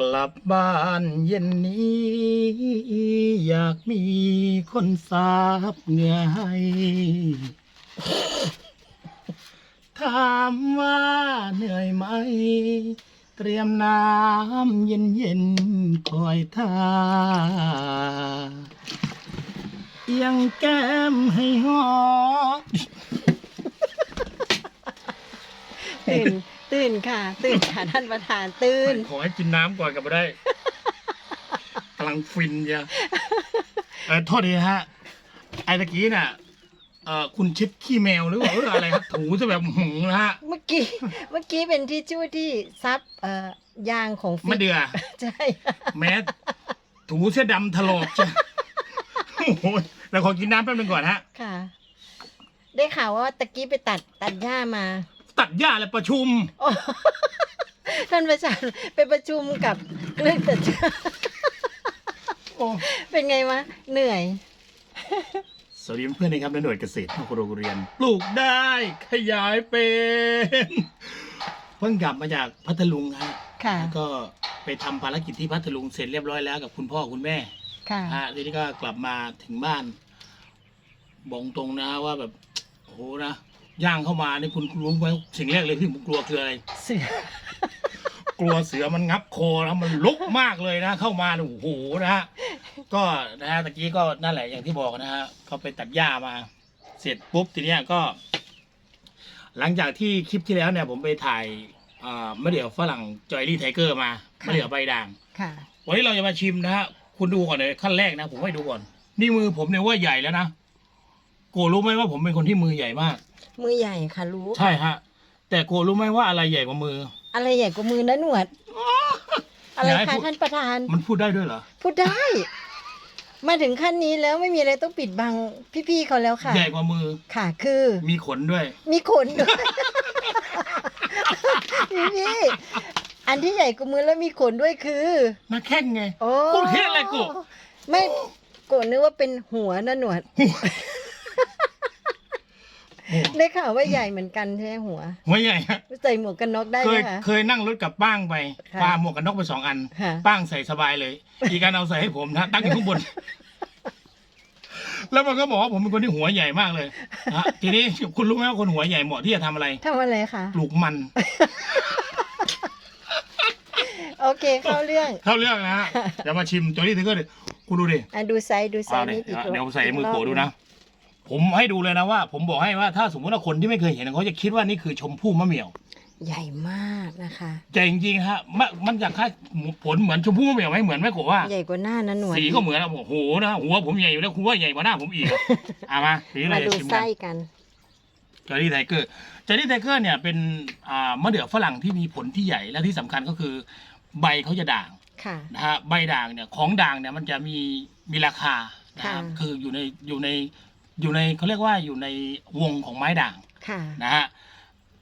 กลับบ้านเย็นนี้ อยากมีคนสาบเหงื่อให้ถามว่าเหนื่อยไหม เตรียมน้ำเย็นๆคอยท่าเอียงแก้มให้หอมตื่น ตื่นค่ะ ตื่นค่ะท่านประธานตื่น ขอให้กินน้ำก่อนกลับมาได้กำลังฟินเชียวเออโทษทีฮะ ไอ้ตะกี้น่ะเออคุณเช็ดขี้แมวหรือว่าเอออะไรครับถูจะแบบหงนะฮะ เมื่อกี้เมื่อกี้เป็นที่ชู่ที่ซับเอ่อยางของฟิมะตเดือ ใช่แม้ถูเสื้อดำถลอกจ้ะโอ้โหเราขอกินน้ำแป๊บนึงก่อนฮะ ค่ะ ได้ข่าวว่าตะกี้ไปตัดตัดหญ้ามา ตัดหญ้าและประชุม โอ้ ท่านประธานไปประชุมกับเรื่องตัดหญ้าโอ้เป็นไงวะเหนื่อย สวัสดีเพื่อนๆนะครับในหน่วยเกษตรภาคโรงเรียน ปลูกได้ขยายเป็นเพิ่งกลับมาจากพัทลุงฮะค่ะแล้วก็ไปทำภารกิจที่พัทลุงเสร็จเรียบร้อยแล้วกับคุณพ่อคุณแม่ ค่ะฮะทีนี้ก็กลับมาถึงบ้านบอกตรงนะว่าแบบ โอ้โหนะ ย่างเข้ามานี่คุณรู้ไหมสิ่งแรกเลยที่ผมกลัวคืออะไร เสือกลัวเสือมันงับคอแล้วมันลุกมากเลยนะ เข้ามาเนี่ยโอ้โหนะฮะก็นะฮะตะกี้ก็นั่นแหละอย่างที่บอกนะฮะเขาไปตัดหญ้ามา เสร็จปุ๊บทีเนี้ยก็ หลังจากที่คลิปที่แล้วเนี่ยผมไปถ่ายอ่ามะเดี่ยวฝรั่งจอยลี่ไทเกอร์มามะเดี่ยวใบด่าง ค่ะ วันนี้เราจะมาชิมนะฮะ คุณดูก่อนเลยขั้นแรกนะ ผมให้ดูก่อน นี่มือผมเนี่ยว่าใหญ่แล้วนะ โกรู้ไหมว่าผมเป็นคนที่มือใหญ่มาก มือใหญ่ค่ะรู้ ใช่ฮะ แต่โกรู้ไหมว่าอะไรใหญ่กว่ามือ อะไรใหญ่กว่ามือนะหนวด อะไรอย่าให้คะพูด ท่านประธาน มันพูดได้ด้วยเหรอ พูดได้ มาถึงขั้นนี้แล้วไม่มีอะไรต้องปิดบังพี่ๆเขาแล้วค่ะ ใหญ่กว่ามือ ค่ะคือ มีขนด้วย มีขนด้วย พี่ๆอันที่ใหญ่กว่ามือแล้วมีขนด้วยคือ หน้าแข้งไง โอ้กูเทียอะไรกู ไม่โกนึกว่าเป็นหัวนะหนวดโอ้ ได้ข่าวว่าใหญ่เหมือนกันใช่ไหมหัว หัวใหญ่ฮะใส่หมวกกันน็อกได้เคไหมยคะ เคยนั่งรถกับป้างไปค่ะปาหมวกกันน็อกไปสองอัน ค่ะ ป้างใส่สบายเลย อีกการเอาใส่ให้ผมนะตั้งอยู่ข้างบน แล้วมันก็บอกว่าผมเป็นคนที่หัวใหญ่มากเลยฮะทีนี้คุณรู้ไหมว่าคนหัวใหญ่เหมาะที่จะทำอะไรทำอะไรคะ ปลูกมัน โอเคเข้าเรื่องเข้าเรื่องนะฮะเดี๋ยวมาชิมตัวนี้ถึงก็คุณดูดิ อะดูไซส์ดูไซเอาส์ดินิดอีกเดี๋ยวใส่กมือรบโกะดูนะ ผมให้ดูเลยนะว่า ผมบอกให้ว่าถ้าสมมติว่าคนที่ไม่เคยเห็นเขาจะคิดว่านี่คือชมพู่มะเหมี่ยวใหญ่มากนะคะแต่จริงๆฮะมันมันจะค่าผลเหมือนชมพู่มะเหมี่ยวไหมเหมือนไหมโกะว่าใหญ่กว่าหน้านะหนวดสีก็เหมือนนะโอ้โหนะหัวผมใหญ่อยู่แล้วคุณว่าใหญ่กว่าหน้าผมอีกอะเอามาสีอะไรมาดูชิมกัไส้นกัน จอร์ดี้ไทเกอร์จอร์ดี้ไทเกอร์เนี่ยเป็นอ่ามะเดื่อฝรั่งที่มีผลที่ใหญ่และที่สำคัญก็คือใบเขาจะด่าง ค่ะ นะฮะใบด่างเนี่ยของด่างเนี่ยมันจะมีมีราคานะครับค่ะ คืออยู่ในอยู่ใน อยู่ในเขาเรียกว่าอยู่ในวงของไม้ด่างค่ะ นะฮะ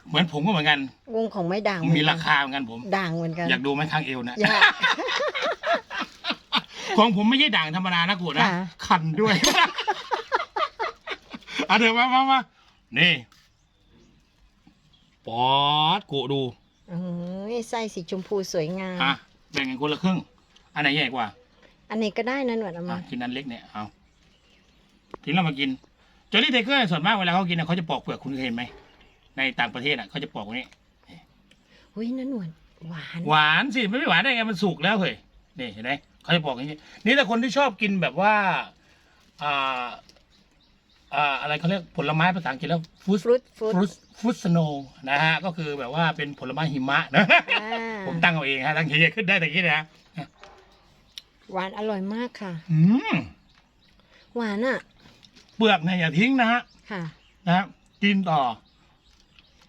เหมือนผมก็เหมือนกัน วงของไม้ด่างมีราคาเหมือนกันผม ด่างเหมือนกันอยากดูไหมข้างเอวนะอยาก ของผมไม่ใช่ด่างธรรมดานะกูนะค่ะ คันด้วยเอาเดี๋ยวมามามานี่ปอดกูดูเอ้ยไส้สีชมพูสวยงาม อะแบ่งกันคนละครึ่ง อันไหนใหญ่กว่าอันนี้ก็ได้นะหนวดเอาอะมากินอันเล็กเนี่ยเอา ทีนี้เรามากินจอร์ดี้เทเกอร์ส่วนมากเวลาเขากินเนี่ยเขาจะปอกเปลือกคุณเคยเห็นไหมในต่างประเทศอะเขาจะปอกตรงนี้อุ้ยนะหนวดหวานหวานสิไม่ไม่หวานได้ไงมันสุกแล้วเฮ้ยนี่เห็นไหมเขาจะปอกอย่างนี้ นี่แต่คนที่ชอบกินแบบว่าอ่าอ่าอะไรเขาเรียกผลไม้ภาษาอังกฤษแล้วฟรุตฟรุตฟรุตฟรุตฟรุตสโนนะฮะก็คือแบบว่าเป็นผลไม้หิมะนะอ่าผมตั้งเอาเองฮะตั้งเยอะๆขึ้นได้แต่กี้นะหวานอร่อยมากค่ะ อืมหวานอะเปลือกเนี่ยอย่าทิ้งนะฮะค่ะ นะฮะกินต่อ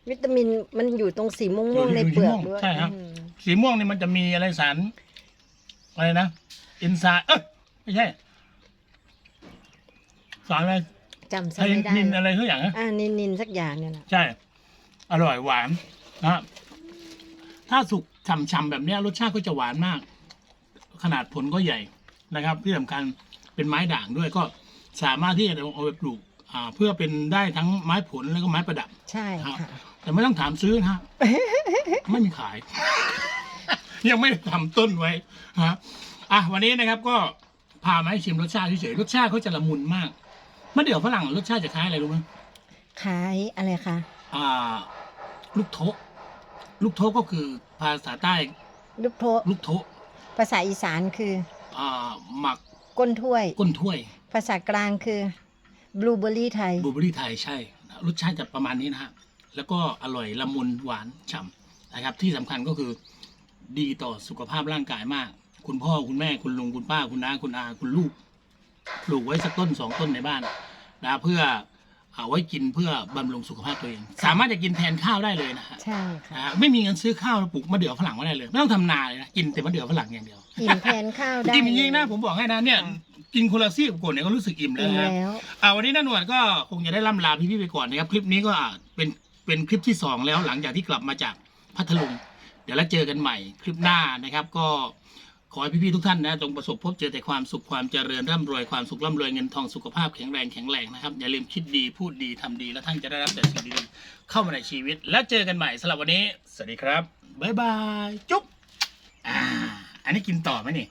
วิตามินมันอยู่ตรงสีม่อยู่วงๆในอยู่เปลือกสีม่วงด้วยใช่ครับ อืมสีม่วงนี่มันจะมีอะไรสารอะไรนะอินไซเอ้ยไม่ใช่สารอะไรจำไทซะไม่ได้นินอะไรทุกอย่างนะ อ่านินนินสักอย่างเนี่ยนะใช่ อร่อยหวานนะฮะถ้าสุกฉ่ำๆแบบเนี้ยรสชาติก็จะหวานมาก ขนาดผลก็ใหญ่นะครับ ที่สำคัญเป็นไม้ด่างด้วยก็ สามารถที่จะเอาไปปลูกอ่าเพื่อเป็นได้ทั้งไม้ผลแล้วก็ไม้ประดับ ใช่ค่ะ แต่ไม่ต้องถามซื้อนะฮะ ไม่มีขาย ยังไม่ได้ทำต้นไว้ฮะอะวันนี้นะครับก็พามาให้ชิมรสชาติเฉยๆรสชาติเขาจะละมุนมากมะเดื่อฝรั่งรสชาติจะคล้ายอะไรรู้ไหมขายอะไรคะอ่า ลูกโทะลูกโทะก็คือภาษาใต้ลูกโทะลูกโทะภาษาอีสานคือ อ่าหมักก้นถ้วยก้นถ้วย ภาษากลางคือบลูเบอร์รี่ไทย บลูเบอรี่ไทยใช่รสชาติจะประมาณนี้นะฮะ แล้วก็อร่อยละมุนหวานฉ่ำนะครับ ที่สำคัญก็คือดีต่อสุขภาพร่างกายมาก คุณพ่อคุณแม่คุณลุงคุณป้าคุณน้าคุณอาคุณลูกปลูกไว้สักต้นสองต้นในบ้านนะเพื่อเอาไว้กินเพื่อบำรุงสุขภาพตัวเอง สามารถจะกินแทนข้าวได้เลยนะฮะ ใช่ค่ะ นะฮะไม่มีเงินซื้อข้าวปลูกมะเดื่อฝรั่งไม่ได้เลย ไม่ต้องทำนาเลยนะ กินแต่มะเดื่อฝรั่งอย่างเดียว กินแทนข้าวได้อิ่มจริงๆนะผมบอกให้นะเนี่ย กินคนละซี่กับกดเนี่ยก็รู้สึกอิ่มแล้วอิ่มนะแล้ว อ่าวันนี้น้าหนวดก็คงจะได้ล่ำลาพี่ๆไปก่อนนะครับ คลิปนี้ก็อ่าเป็นเป็นคลิปที่สองแล้วหลังจากที่กลับมาจากพัทลุงเดี๋ยวแล้วเจอกันใหม่คลิปหน้านะครับ ก็ขอให้พี่ๆทุกท่านนะจงประสบพบเจอแต่ความสุขความเจริญร่ำรวยความสุขร่ำรวยเงินทองสุขภาพแข็งแรงแข็งแรงนะครับอย่าลืมคิดดีพูดดีทำดีแล้วท่านจะได้รับแต่สิ่งดีๆเข้ามาในชีวิต แล้วเจอกันใหม่สำหรับวันนี้ สวัสดีครับบ๊ายบายจุ๊บอ่าอันนี้กินต่อไหมนี่